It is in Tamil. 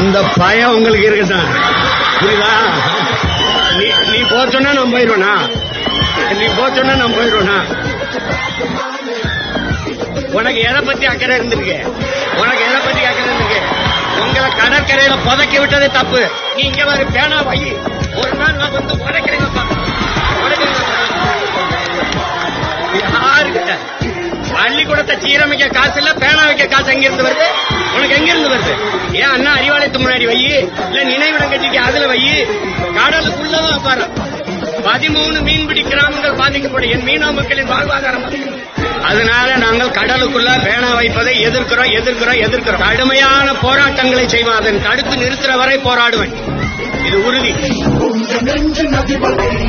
அந்த பயம் உங்களுக்கு இருக்கட்டும் புரியுதா? நீ நீ போக சொன்னா நான் போயிடுவேனா நீ போக சொன்னா நான் போயிடுவேனா உனக்கு எதை பத்தி அக்கறை இருந்திருக்கு? உனக்கு எதை பத்தி அக்கறை இருந்திருக்கு? உங்களை கடற்கரையில புதைக்க விட்டதே தப்பு. நீ இங்க வர பேனா வை ஒரு நாள் நான் வந்து உடைக்கிறேன் யாருக்கிட்ட? பள்ளிக்கூடத்தை சீரமைக்க காசு இல்ல பேனா வைக்க காசு எங்க இருந்து வருது? உனக்கு எங்க இருந்து வருது? ஏன் அண்ணா தேவாலயத்து முன்னாடி வை. இல்ல நினைவிடம் கட்டிட்டு அதுல வை. கடலுக்குள்ளதான் உட்கார. பதிமூணு மீன்பிடி கிராமங்கள் பாதிக்கப்படும். என் மீனவ மக்களின் வாழ்வாதாரம். அதனால நாங்கள் கடலுக்குள்ள பேனா வைப்பதை எதிர்க்கிறோம் எதிர்க்கிறோம் எதிர்க்கிறோம். கடுமையான போராட்டங்களை செய்வோம் அதன் தடுத்து நிறுத்துற வரை போராடுவேன். இது உறுதி. நெஞ்சு நதிவலை